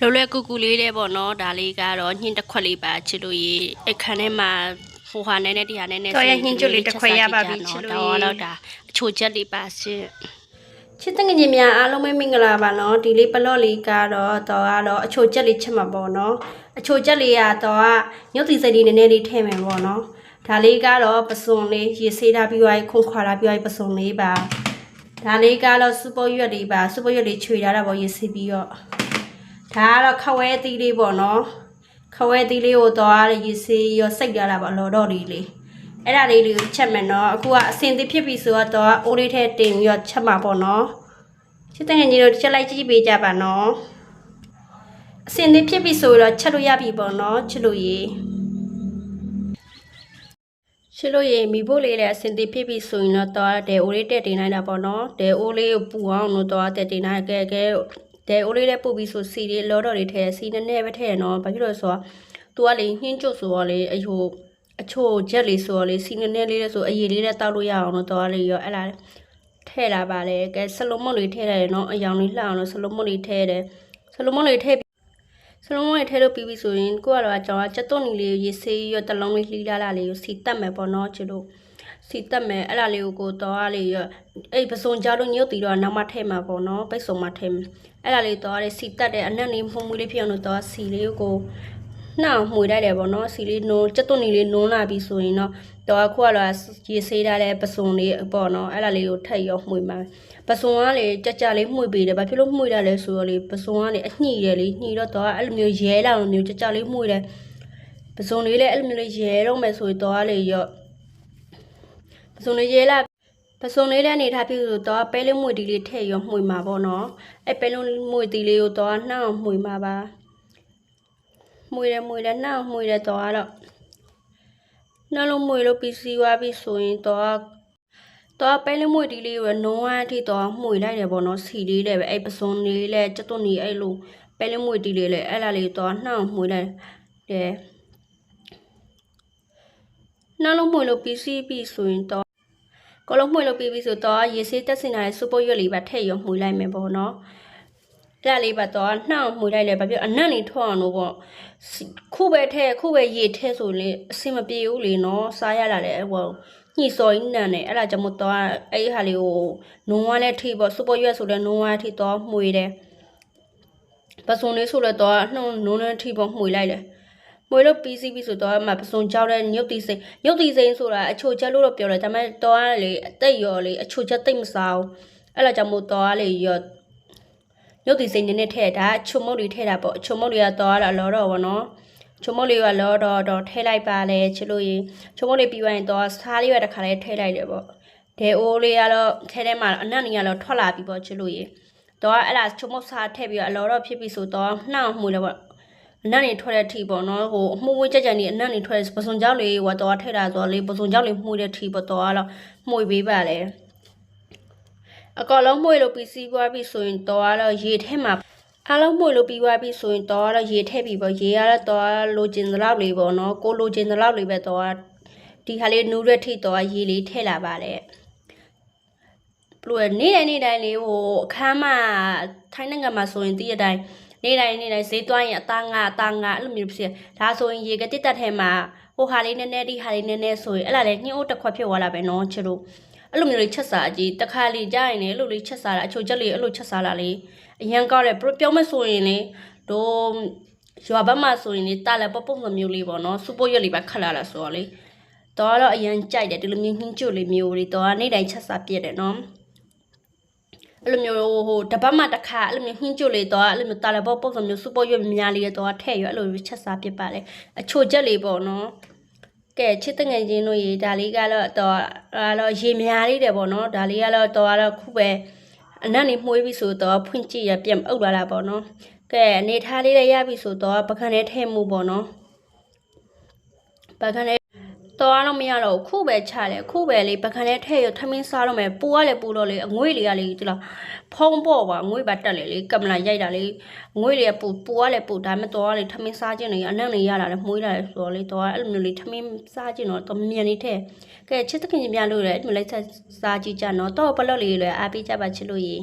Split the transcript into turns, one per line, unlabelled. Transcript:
လွယ်လွယ်ကူကူလေးလေးပေါ့နော်ဒါလေးကတော့ညှင်းတစ်ခွက်လေးပါချစ်လို့ရေအခန်းထဲမှာဟိုဟာနဲ့နဲ့တရားနဲ့နဲ့
တော်ရဲ့ညှင်းကျွတ်လေးတစ်ခွက်ရပါပြီချစ်လို့ရေ
တော့တော့ဒါအချိုချက်လေးပါရှင်
ချစ်တဲ့ငယ်ချင်းများအားလုံးပဲမင်္ဂလာပါနော်ဒီလေးပလော့လေးကတော့တော့ကတော့အချိုချက်လေးချက်မှာပေါ့နော်အချိုချက်လေးကတော့ညုတ်တီစိတ်လေးနည်းနည်းလေးထည့်မယ်ပေါ့နော်ဒါလေးကတော့ပစွန်လေးရေဆေးထားပြီးသွားခုန်ခွာထားပြီးသွားပစွန်လေးပါဒါလေးကတော့စူပါရွက်လေးပါစူပါရွက်လေးခြွေထားတာပေါ့ရေဆေးပြီးတော့ ဒါကတော့ခဝဲသီးလေးပေါ့နော်ခဝဲသီးလေးကိုတော့ရေဆေးရောစိတ်ထားတာပေါ့လော်တော့လေးလေးအဲ့ဒါလေးတွေကိုချက်မယ်နော်အခုကအစင်သစ်ဖြစ်ပြီဆိုတော့အိုးလေးထဲတင်ပြီးတော့ချက်မှာပေါ့နော်ချစ်တဲ့ငယ်ကြီးတို့ချက်လိုက်ကြည့်ပေးကြပါနော်အစင်သစ်ဖြစ်ပြီဆိုတော့ချက်လို့ရပြီပေါ့နော်ချစ်လို့ရေချစ်လို့ရေမိဖို့လေးလည်းအစင်သစ်ဖြစ်ပြီဆိုရင်တော့တော့ဒဲအိုးလေးတက်တင်လိုက်တာပေါ့နော်ဒဲအိုးလေးကိုပူအောင်လို့တော့တက်တင်လိုက်ကဲကဲ ဒဲအိုးလေးလည်းပူပြီးဆိုစီလေးလောတော့လေးထဲစီနည်းနည်းပဲထဲနော်ဘာဖြစ်လို့လဲဆိုတော့ तू ကလေဟင်းကျွတ်ဆိုတော့လေအယိုအချို့ချက်လေးဆိုတော့လေစီနည်းနည်းလေးလည်းဆိုအရည်လေးလည်းတောက်လို့ရအောင်လို့တော့လေရောအဲ့လားထဲလာပါလေကဲဆလုံးမုတ်လေးထဲရတယ်နော်အယောင်လေးလှအောင်လို့ဆလုံးမုတ်လေးထဲတယ်ဆလုံးမုတ်လေးထဲပြီးဆလုံးမုတ်လေးထဲလို့ပြီးပြီဆိုရင်ကိုကတော့ကျွန်တော်ချက်သွန်းနီလေးကိုရေဆေးရောတလုံးလေးလှီးလာလာလေးကိုစီတက်မယ်ပေါ့နော်ချစ်လို့ စီတက်မယ်အဲ့လားလေးကိုကိုတော့အားလေးရောအဲ့ပစုံကြလို့ညုတ်တီတော့နောက်မှထဲမှာပေါ့နော်ပိတ်စုံမှထဲမှာအဲ့လားလေးတော့အားလေးစီတက်တဲ့အနက်လေးမှုမှုလေးဖြစ်အောင်လို့တော့စီလေးကိုနှောက်မှွေလိုက်တယ်ပေါ့နော်စီလေးနုံစက်သွန်နီလေးနုံလာပြီဆိုရင်တော့တော့အခုကတော့ရေဆေးထားတဲ့ပစုံလေးပေါ့နော်အဲ့ဒါလေးကိုထပ်ရောမှွေမှာပစုံကလေကြကြလေးမှွေပေးတယ်ဘာဖြစ်လို့မှွေတာလဲဆိုတော့လေပစုံကလေအညှိတယ်လေညှိတော့တော့အဲ့လိုမျိုးရဲလာလိုမျိုးကြကြလေးမှွေတယ်ပစုံလေးလည်းအဲ့လိုမျိုးလေးရဲတော့မယ်ဆိုရင်တော့လေရော့ ပစုံလေးရဲလာပစုံလေးလည်းအနေထားပြီးဆိုတော့ပဲလေးမှွေဒီလေးထည့်ရောမှွေမှာပေါ့နော်အဲ့ပဲလေးမှွေဒီလေးကိုတော့နှောက်မှွေမှာပါမွေတယ်မွေတယ်နှောက်မွေတယ်တော့ကတော့နှလုံးမွေလို့ပြီးစီးသွားပြီဆိုရင်တော့တော့ပဲလေးမွေဒီလေးကိုနုံးဝမ်းအထိတော့မွေလိုက်တယ်ပေါ့နော်စီလေးလည်းပဲအဲ့ပစုံလေးလည်းကျွတ်တွနီအဲ့လိုပဲလေးမွေဒီလေးလည်းအဲ့လာလေးတော့နှောက်မွေလိုက်တယ်နှလုံးမွေလို့ပြီးစီးပြီဆိုရင်တော့ ကလုံးမွေလို့ပြီးပြီဆိုတော့ရေဆေးတက်စင်လာတဲ့စူပါရွက်လေးပါထည့်ရောမှွေလိုက်မယ်ပေါ့နော်အဲ့ဒါလေးပါတော့နှောင့်မှွေလိုက်လေဘာဖြစ်အနံ့နေထွက်အောင်လို့ပေါ့စီခုပဲထဲခုပဲရေထဲဆိုလေအဆင်မပြေဘူးလေနော်စားရလာတယ်ဟိုညှိစော်ကြီးနံနေအဲ့ဒါကြောင့်မို့တော့အဲ့ဒီဟာလေးကိုနုံဝါနဲ့ထိပေါ့စူပါရွက်ဆိုလဲနုံဝါထိတော့မှွေတယ်ပစုံလေးဆိုလဲတော့နှုံနုံနဲ့ထိပေါ့မှွေလိုက်လေ မွေလို့ပြီးစီးပြီးဆိုတော့မှပစုံကြောက်တဲ့ညုတ်တီစိန်ညုတ်တီစိန်ဆိုတာအချိုချက်လို့တော့ပြောတယ်ဒါပေမဲ့တော့လေအသက်ရော်လေအချိုချက်တိတ်မစားဘူးအဲ့ဒါကြောင့်မို့တော့လေရော့ရုပ်တည်စိတ်နေနဲ့ထည့်တာချုံမုတ်တွေထည့်တာပေါ့ချုံမုတ်တွေကတော့အလောတော့ဗောနော်ချုံမုတ်လေးကလောတော့တော့ထည့်လိုက်ပါလေချလို့ရင်ချုံမုတ်လေးပြီးသွားရင်တော့စားလေးရတစ်ခါလေးထည့်လိုက်တယ်ပေါ့ဒဲအိုးလေးကတော့ထဲထဲမှာအနံ့နေရတော့ထွက်လာပြီပေါ့ချလို့ရင်တော့အဲ့ဒါချုံမုတ်စားထည့်ပြီးတော့အလောတော့ဖြစ်ပြီဆိုတော့နှောက်မှုတယ်ပေါ့ အနံ့နေထွက်တဲ့အထိပေါ့နော်ဟိုအမှုဝေးကြကြနေအနံ့နေထွက်ပစုံကြောက်လေးဟိုတော့ထည့်တာဆိုတော့လေပစုံကြောက်လေးမှုတဲ့အထိပေါ့တော့အဲ့တော့မှုပေးပါလေအကောင်လုံးမှွေလို့ပြီးစီးပွားပြီဆိုရင်တော့ကတော့ရေထဲမှာအားလုံးမှွေလို့ပြီးပွားပြီဆိုရင်တော့ကတော့ရေထည့်ပြီပေါ့ရေကတော့တော့လိုချင်သလောက်လေးပေါ့နော်ကိုလိုချင်သလောက်လေးပဲတော့ဒီဟာလေးနူးရက်ထိတော့ရေလေးထည့်လာပါတယ် ဘလို့နေ့တိုင်းနေ့တိုင်းလေးဟိုအခမ်းမထိုင်းနိုင်ငံမှာဆိုရင်တည့်ရတိုင်းနေ့တိုင်းနေ့တိုင်းဈေးသွားရင်အသားငါအသားငါအဲ့လိုမျိုးဖြစ်ဒါဆိုရင်ရေကတစ်တက်ထဲမှာဟိုဟာလေးနည်းနည်းဒီဟာလေးနည်းနည်းဆိုရင်အဲ့လာလေညှို့တစ်ခွက်ဖြစ်သွားလာပဲနော်ချစ်တို့အဲ့လိုမျိုးလေးချက်စားကြီးတခါလေကြာရင်လေအဲ့လိုလေးချက်စားတာအချိုချက်လေးအဲ့လိုချက်စားလာလေအရန်ကောက်တယ်ပြောမဆိုရင်လေတို့ရွာဘက်မှာဆိုရင်လေတာလည်းပပုံစံမျိုးလေးပေါ့နော်စူပိုရက်လေးပဲခက်လာလာဆိုတော့လေတော့တော့အရန်ကြိုက်တယ်ဒီလိုမျိုးနှင်းကျွလေးမျိုးလေးတော့နေ့တိုင်းချက်စားပြည့်တယ်နော် အဲ့လိုမျိုးဟိုတပတ်မှတစ်ခါအဲ့လိုမျိုးနှင်းကျွလေးတော့အဲ့လိုမျိုးတာလည်းပပုံစံမျိုးစူပိုရက်များလေးတော့ထည့်ရအဲ့လိုမျိုးချက်စားပြစ်ပါလေအချိုချက်လေးပေါ့နော်ကဲချစ်တငယ်ချင်းတို့ရေဒါလေးကတော့တော့အဲ့တော့ရေများလေးတယ်ပေါ့နော်ဒါလေးကတော့တော့ကတော့ခုပဲအနက်နေမှုေးပြီဆိုတော့ဖွင့်ကြည့်ရပြန်အုပ်လာတာပေါ့နော်ကဲအနေထားလေးလည်းရပြီဆိုတော့ပကံနဲ့ထဲမှုပေါ့နော်ပကံနဲ့ တော့အားလုံးမရတော့ဘူးခုပဲချတယ်ခုပဲလေပကံနဲ့ထဲရထမင်းစားတော့မယ်ပူရလေပူတော့လေအငွေ့လေးကလေဒီလားဖုံးပေါ့ပါငွေ့ပါတက်လေလေကင်မရာရိုက်တာလေငွေ့လေးကပူပူရလေပူဒါမဲ့တော့လေထမင်းစားခြင်းနေအနက်နေရတာလေမှုေးတာလေဆိုတော့လေတော့အဲ့လိုမျိုးလေထမင်းစားခြင်းတော့တော့မြန်နေထဲကဲချစ်တခင်ကြီးများလို့လေအဲ့လိုလိုက်စားကြည့်ကြနော်တော့ဘလော့လေးလေအားပေးကြပါချစ်လို့ရေ